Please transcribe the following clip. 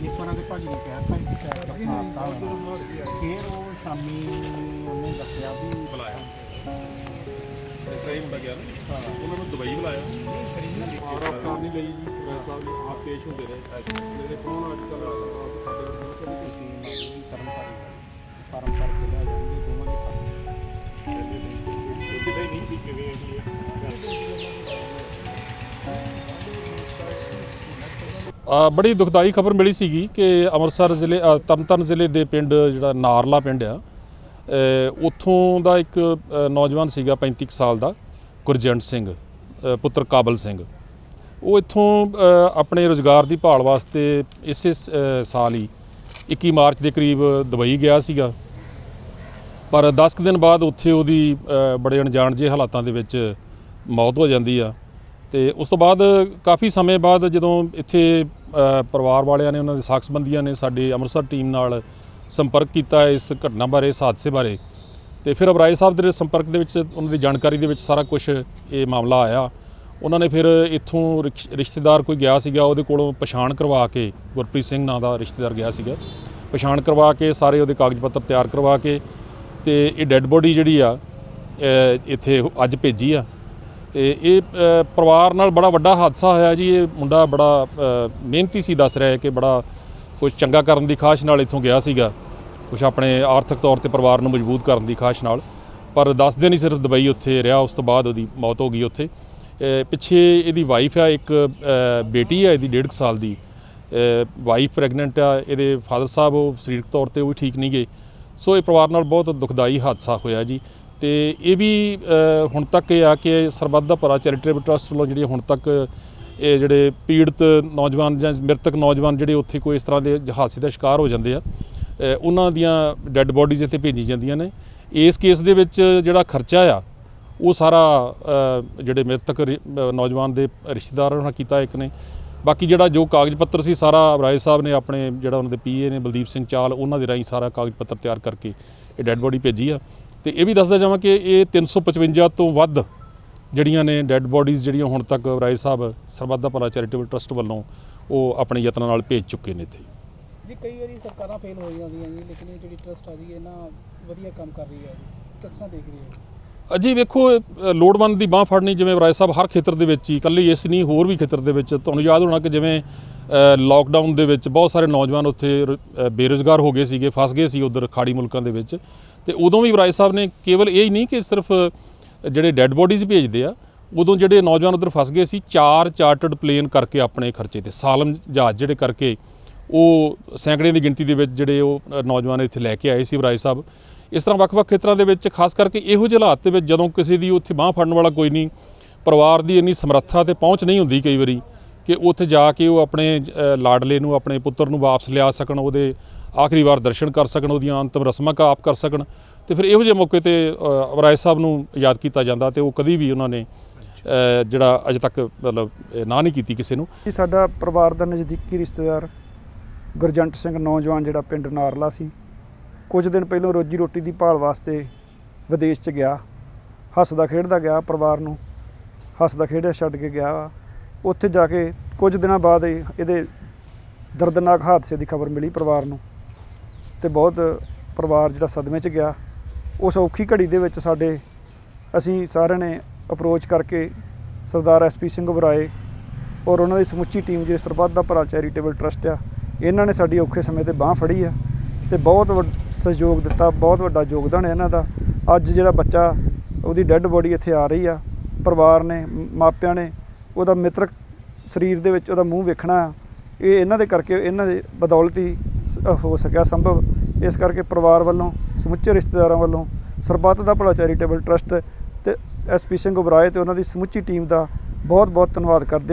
ਇੱਕ ਦੇ ਭਾਜੀ ਨੇ ਕਿਹਾ ਤਾਂ ਕਿ ਸ਼ਾਇਦ ਹੋਣਾ ਫਿਰ ਉਹ ਸ਼ਾਮੀ ਉਹਨੇ ਦੱਸਿਆ ਵੀ ਬੁਲਾਇਆ। ਇਸ ਤਰ੍ਹਾਂ ਹੀ ਮੁੰਡਾ ਗਿਆ ਨਾ। ਉਹਨਾਂ ਨੂੰ ਦੁਬਈ ਬੁਲਾਇਆ। ਅਫਤਾਰ ਨਹੀਂ ਲਈ ਜੀ ਸਾਹਿਬ ਜੀ ਆਪ ਪੇਸ਼ ਹੁੰਦੇ ਰਹੇ। ਮੇਰੇ ਕੋਲ ਅੱਜ ਕੱਲ੍ਹ ਸਾਡੇ ਬੜੀ ਦੁਖਦਾਈ ਖਬਰ ਮਿਲੀ ਸੀਗੀ ਕਿ ਅੰਮ੍ਰਿਤਸਰ ਜ਼ਿਲ੍ਹੇ ਅ, ਤਰਨਤਾਰਨ ਜ਼ਿਲ੍ਹੇ ਦੇ ਪਿੰਡ ਜਿਹੜਾ ਨਾਰਲਾ ਪਿੰਡ ਆ ਉੱਥੋਂ ਦਾ ਇੱਕ ਨੌਜਵਾਨ ਸੀਗਾ 35 ਕੁ ਸਾਲ ਦਾ ਗੁਰਜੰਟ ਸਿੰਘ ਪੁੱਤਰ ਕਾਬਲ ਸਿੰਘ। ਉਹ ਇੱਥੋਂ ਆਪਣੇ ਰੋਜ਼ਗਾਰ ਦੀ ਭਾਲ ਵਾਸਤੇ ਇਸੇ ਸਾਲ ਹੀ 21 ਮਾਰਚ ਦੇ ਕਰੀਬ ਦੁਬਈ ਗਿਆ ਸੀਗਾ। ਪਰ 10 ਕੁ ਦਿਨ ਬਾਅਦ ਉੱਥੇ ਉਹਦੀ ਬੜੇ ਅਣਜਾਣ ਜਿਹੇ ਹਾਲਾਤਾਂ ਦੇ ਵਿੱਚ ਮੌਤ ਹੋ ਜਾਂਦੀ ਆ। ਤੇ ਉਸ ਤੋਂ ਬਾਅਦ ਕਾਫੀ ਸਮੇਂ ਬਾਅਦ ਜਦੋਂ ਇੱਥੇ ਪਰਿਵਾਰ ਵਾਲਿਆਂ ਨੇ ਉਹਨਾਂ ਦੇ ਸਾਖ ਸੰਬੰਧੀਆਂ ਨੇ ਸਾਡੀ ਅੰਮ੍ਰਿਤਸਰ ਟੀਮ ਨਾਲ ਸੰਪਰਕ ਕੀਤਾ ਇਸ ਘਟਨਾ ਬਾਰੇ, ਇਸ ਹਾਦਸੇ ਬਾਰੇ, ਤੇ ਫਿਰ ਅਬਰਾਏ ਸਾਹਿਬ ਦੇ ਸੰਪਰਕ ਦੇ ਵਿੱਚ ਉਹਨਾਂ ਦੀ ਜਾਣਕਾਰੀ ਦੇ ਵਿੱਚ ਸਾਰਾ ਕੁਝ ਇਹ ਮਾਮਲਾ ਆਇਆ। ਉਹਨਾਂ ਨੇ ਫਿਰ ਇੱਥੋਂ ਰਿਕਸ਼- ਰਿਸ਼ਤੇਦਾਰ ਕੋਈ ਗਿਆ ਸੀਗਾ, ਉਹਦੇ ਕੋਲੋਂ ਪਛਾਣ ਕਰਵਾ ਕੇ, ਗੁਰਪ੍ਰੀਤ ਸਿੰਘ ਨਾਂ ਦਾ ਰਿਸ਼ਤੇਦਾਰ ਗਿਆ ਸੀਗਾ, ਪਛਾਣ ਕਰਵਾ ਕੇ, ਸਾਰੇ ਉਹਦੇ ਕਾਗਜ਼ ਪੱਤਰ ਤਿਆਰ ਕਰਵਾ ਕੇ, ਤੇ ਇਹ ਡੈੱਡ ਬੋਡੀ ਜਿਹੜੀ ਆ ਇੱਥੇ ਅੱਜ ਭੇਜੀ ਆ। ਤੇ ਇਹ ਪਰਿਵਾਰ ਨਾਲ ਬੜਾ ਵੱਡਾ ਹਾਦਸਾ ਹੋਇਆ ਜੀ। ਇਹ ਮੁੰਡਾ ਬੜਾ ਮਿਹਨਤੀ ਸੀ, ਦੱਸ ਰਿਹਾ ਹੈ ਕਿ ਬੜਾ ਕੁਝ ਚੰਗਾ ਕਰਨ ਦੀ ਖਾਸ਼ ਨਾਲ ਇੱਥੋਂ ਗਿਆ ਸੀਗਾ। ਕੁਝ ਆਪਣੇ ਆਰਥਿਕ ਤੌਰ ਤੇ ਪਰਿਵਾਰ ਨੂੰ ਮਜ਼ਬੂਤ ਕਰਨ ਦੀ ਖਾਸ਼ ਨਾਲ। ਪਰ 10 ਦਿਨ ਹੀ ਸਿਰਫ ਦੁਬਈ ਉੱਥੇ ਰਿਹਾ, ਉਸ ਤੋਂ ਬਾਅਦ ਉਹਦੀ ਮੌਤ ਹੋ ਗਈ ਉੱਥੇ। ਪਿੱਛੇ ਇਹਦੀ ਵਾਈਫ ਆ, ਇੱਕ ਬੇਟੀ ਆ, ਇਹਦੀ 1.5 ਸਾਲ ਦੀ। ਵਾਈਫ ਪ੍ਰੈਗਨੈਂਟ ਆ, ਇਹਦੇ ਫਾਦਰ ਸਾਹਿਬ ਉਹ ਸਰੀਰਕ ਤੌਰ ਤੇ ਉਹ ਵੀ ਠੀਕ ਨਹੀਂ ਗਏ। ਸੋ ਇਹ ਪਰਿਵਾਰ ਨਾਲ ਬਹੁਤ ਦੁਖਦਾਈ ਹਾਦਸਾ ਹੋਇਆ ਜੀ। ਤੇ ਇਹ ਵੀ ਹੁਣ ਤੱਕ ਇਹ ਆ ਕਿ ਸਰਬੱਤ ਦਾ ਭਰਾ ਚੈਰੀਟੇਬਲ ਟਰਸਟ ਵੱਲੋਂ ਜਿਹੜੀ ਹੁਣ ਤੱਕ ਇਹ ਜਿਹੜੇ ਪੀੜਤ ਨੌਜਵਾਨ ਜਾਂ ਮ੍ਰਿਤਕ ਨੌਜਵਾਨ ਜਿਹੜੇ ਉੱਥੇ ਕੋਈ ਇਸ ਤਰ੍ਹਾਂ ਦੇ ਹਾਦਸੇ ਦਾ ਸ਼ਿਕਾਰ ਹੋ ਜਾਂਦੇ ਆ ਉਹਨਾਂ ਦੀਆਂ ਡੈੱਡ ਬੋਡੀਜ਼ ਇੱਥੇ ਭੇਜੀ ਜਾਂਦੀਆਂ ਨੇ। ਇਸ ਕੇਸ ਦੇ ਵਿੱਚ ਜਿਹੜਾ ਖਰਚਾ ਆ, ਉਹ ਸਾਰਾ ਜਿਹੜੇ ਮ੍ਰਿਤਕ ਰਿ- ਨੌਜਵਾਨ ਦੇ ਰਿਸ਼ਤੇਦਾਰਾਂ ਨਾਲ ਕੀਤਾ ਇੱਕ ਨੇ। ਬਾਕੀ ਜਿਹੜਾ ਜੋ ਕਾਗਜ਼ ਪੱਤਰ ਸੀ, ਸਾਰਾ ਰਾਏ ਸਾਹਿਬ ਨੇ ਆਪਣੇ ਜਿਹੜਾ ਉਹਨਾਂ ਦੇ ਪੀਏ ਨੇ ਬਲਦੀਪ ਸਿੰਘ ਚਾਲ, ਉਹਨਾਂ ਦੇ ਰਾਹੀਂ ਸਾਰਾ ਕਾਗਜ਼ ਪੱਤਰ ਤਿਆਰ ਕਰਕੇ ਇਹ ਡੈੱਡ ਬੋਡੀ ਭੇਜੀ ਆ। ਤੇ ਇਹ ਵੀ ਦੱਸਦਾ ਜਾਵਾਂ ਕਿ ਇਹ 355 ਤੋਂ ਵੱਧ ਜਿਹੜੀਆਂ ਨੇ ਡੈੱਡ ਬੋਡੀਜ਼ ਜਿਹੜੀਆਂ ਹੁਣ ਤੱਕ ਰਾਏ ਸਾਹਿਬ ਸਰਬੱਤ ਭਲਾ ਚੈਰੀਟੇਬਲ ਟਰਸਟ ਵੱਲੋਂ ਉਹ ਆਪਣੇ ਯਤਨਾਂ ਨਾਲ ਭੇਜ ਚੁੱਕੇ ਨੇ ਇੱਥੇ। ਜੀ, ਕਈ ਵਾਰੀ ਸਰਕਾਰਾਂ ਫੇਲ ਹੋ ਜਾਂਦੀਆਂ ਜੀ, ਲੇਕਿਨ ਇਹ ਜਿਹੜੀ ਟਰਸਟ ਆ ਜੀ, ਇਹ ਨਾ ਵਧੀਆ ਕੰਮ ਕਰ ਰਹੀ ਹੈ ਕਿਸ ਤਰ੍ਹਾਂ ਦੇਖ ਰਹੀ ਹੈ? ਅਜੀ ਵੇਖੋ ਲੋੜਵੰਦ ਦੀ ਬਾਹ ਫੜਨੀ ਜਿਵੇਂ ਰਾਏ ਸਾਹਿਬ ਹਰ ਖੇਤਰ ਦੇ ਵਿੱਚ ਹੀ, ਇਕੱਲੇ ਇਸ ਨਹੀਂ, ਹੋਰ ਵੀ ਖੇਤਰ ਦੇ ਵਿੱਚ, ਤੁਹਾਨੂੰ ਯਾਦ ਹੋਣਾ ਕਿ ਜਿਵੇਂ ਲਾਕਡਾਊਨ ਦੇ ਵਿੱਚ ਬਹੁਤ ਸਾਰੇ ਨੌਜਵਾਨ ਉੱਥੇ ਰ- ਬੇਰੁਜ਼ਗਾਰ ਹੋ ਗਏ ਸੀਗੇ, ਫਸ ਗਏ ਸੀ ਉਧਰ ਖਾੜੀ ਮੁਲਕਾਂ ਦੇ ਵਿੱਚ। ਤੇ ਉਦੋਂ ਵੀ ਰਾਏ ਸਾਹਿਬ ਨੇ ਕੇਵਲ ਇਹ ਹੀ ਨਹੀਂ ਕਿ ਸਿਰਫ ਜਿਹੜੇ ਡੈੱਡ ਬੋਡੀਜ਼ ਭੇਜਦੇ ਆ, ਉਦੋਂ ਜਿਹੜੇ ਨੌਜਵਾਨ ਉਧਰ ਫਸ ਗਏ ਸੀ, ਚਾਰ ਚਾਰਟਰਡ ਪਲੇਨ ਕਰਕੇ ਆਪਣੇ ਖਰਚੇ ਤੇ, ਸਾਲਮ ਜਹਾਜ਼ ਜਿਹੜੇ ਕਰਕੇ ਉਹ ਸੈਂਕੜੇ ਦੀ ਗਿਣਤੀ ਦੇ ਵਿੱਚ ਜਿਹੜੇ ਉਹ ਨੌਜਵਾਨ ਇੱਥੇ ਲੈ ਕੇ ਆਏ ਸੀ ਰਾਏ ਸਾਹਿਬ। ਇਸ ਤਰ੍ਹਾਂ ਵੱਖ-ਵੱਖ ਖੇਤਰਾਂ ਦੇ ਵਿੱਚ, ਖਾਸ ਕਰਕੇ ਇਹੋ ਜਿਹੇ ਹਾਲਾਤ ਦੇ ਵਿੱਚ ਜਦੋਂ ਕਿਸੇ ਦੀ ਉੱਥੇ ਬਾਹ ਫੜਨ ਵਾਲਾ ਕੋਈ ਨਹੀਂ, ਪਰਿਵਾਰ ਦੀ ਇੰਨੀ ਸਮਰੱਥਾ ਤੇ ਪਹੁੰਚ ਨਹੀਂ ਹੁੰਦੀ ਕਈ ਵਾਰੀ ਕਿ ਉੱਥੇ ਜਾ ਕੇ ਉਹ ਆਪਣੇ ਲਾਡਲੇ ਨੂੰ, ਆਪਣੇ ਪੁੱਤਰ ਨੂੰ ਵਾਪਸ ਲਿਆ ਸਕਣ, ਉਹਦੇ ਆਖਰੀ ਵਾਰ ਦਰਸ਼ਨ ਕਰ ਸਕਣ, ਉਹਦੀਆਂ ਅੰਤਮ ਰਸਮਾਂ ਕਾ ਆਪ ਕਰ ਸਕਣ। ਤੇ ਫਿਰ ਇਹੋ ਜਿਹੇ ਮੌਕੇ ਤੇ ਰਾਏ ਸਾਹਿਬ ਨੂੰ ਯਾਦ ਕੀਤਾ ਜਾਂਦਾ ਤੇ ਉਹ ਕਦੀ ਵੀ ਉਹਨਾਂ ਨੇ ਜਿਹੜਾ ਅਜੇ ਤੱਕ ਮਤਲਬ ਨਾ ਨਹੀਂ ਕੀਤੀ ਕਿਸੇ ਨੂੰ। ਸਾਡਾ ਪਰਿਵਾਰ ਦਾ ਨਜ਼ਦੀਕੀ ਰਿਸ਼ਤੇਦਾਰ ਗੁਰਜੰਟ ਸਿੰਘ ਨੌਜਵਾਨ ਜਿਹੜਾ ਪਿੰਡ ਨਾਰਲਾ ਸੀ, ਕੁਝ ਦਿਨ ਪਹਿਲਾਂ ਰੋਜੀ ਰੋਟੀ ਦੀ ਭਾਲ ਵਾਸਤੇ ਵਿਦੇਸ਼ 'ਚ ਗਿਆ। ਹੱਸਦਾ ਖੇਡਦਾ ਗਿਆ ਪਰਿਵਾਰ ਨੂੰ, ਹੱਸਦਾ ਖੇਡਿਆ ਛੱਡ ਕੇ ਗਿਆ। ਵਾ। ਉੱਥੇ ਜਾ ਕੇ ਕੁਝ ਦਿਨਾਂ ਬਾਅਦ ਇਹਦੇ ਦਰਦਨਾਕ ਹਾਦਸੇ ਦੀ ਖਬਰ ਮਿਲੀ ਪਰਿਵਾਰ ਨੂੰ। ਤੇ ਬਹੁਤ ਪਰਿਵਾਰ ਜਿਹੜਾ ਸਦਮੇ 'ਚ ਗਿਆ। ਉਸ ਔਖੀ ਘੜੀ ਦੇ ਵਿੱਚ ਸਾਡੇ, ਅਸੀਂ ਸਾਰਿਆਂ ਨੇ ਅਪਰੋਚ ਕਰਕੇ ਸਰਦਾਰ ਐਸਪੀ ਸਿੰਘ ਬਰਾਏ ਔਰ ਉਹਨਾਂ ਦੀ ਸਮੁੱਚੀ ਟੀਮ ਜਿਹੜੀ ਸਰਬੱਤ ਦਾ ਭਰਾ ਚੈਰੀਟੇਬਲ ਟਰਸਟ ਆ ਇਹਨਾਂ ਨੇ ਸਾਡੀ ਔਖੇ ਸਮੇਂ ਤੇ ਬਾਹ ਫੜੀ ਆ ਤੇ ਬਹੁਤ ਵੱਡ- ਸਹਿਯੋਗ ਦਿੱਤਾ, ਬਹੁਤ ਵੱਡਾ ਯੋਗਦਾਨ ਹੈ ਇਹਨਾਂ ਦਾ। ਅੱਜ ਜਿਹੜਾ ਬੱਚਾ, ਉਹਦੀ ਡੈੱਡ ਬੋਡੀ ਇੱਥੇ ਆ ਰਹੀ ਆ, ਪਰਿਵਾਰ ਨੇ ਮਾਪਿਆਂ ਨੇ, ਉਹਦਾ ਮਿੱਤਰਕ ਸਰੀਰ ਦੇ ਵਿੱਚ ਉਹਦਾ ਮੂੰਹ ਵੇਖਣਾ ਆ, ਇਹ ਇਹਨਾਂ ਦੇ ਕਰਕੇ, ਇਹਨਾਂ ਦੇ ਬਦੌਲਤ ਹੀ ਹੋ ਸਕਿਆ ਸੰਭਵ। ਇਸ ਕਰਕੇ ਪਰਿਵਾਰ ਵੱਲੋਂ, ਸਮੁੱਚੇ ਰਿਸ਼ਤੇਦਾਰਾਂ ਵੱਲੋਂ ਸਰਬੱਤ ਦਾ ਭਲਾ ਚੈਰੀਟੇਬਲ ਟਰਸਟ ਤੇ ਐਸਪੀ ਸਿੰਘ ਉਬਰਾਏ ਤੇ ਉਹਨਾਂ ਦੀ ਸਮੁੱਚੀ ਟੀਮ ਦਾ ਬਹੁਤ ਬਹੁਤ ਧੰਨਵਾਦ ਕਰਦੇ ਹਾਂ।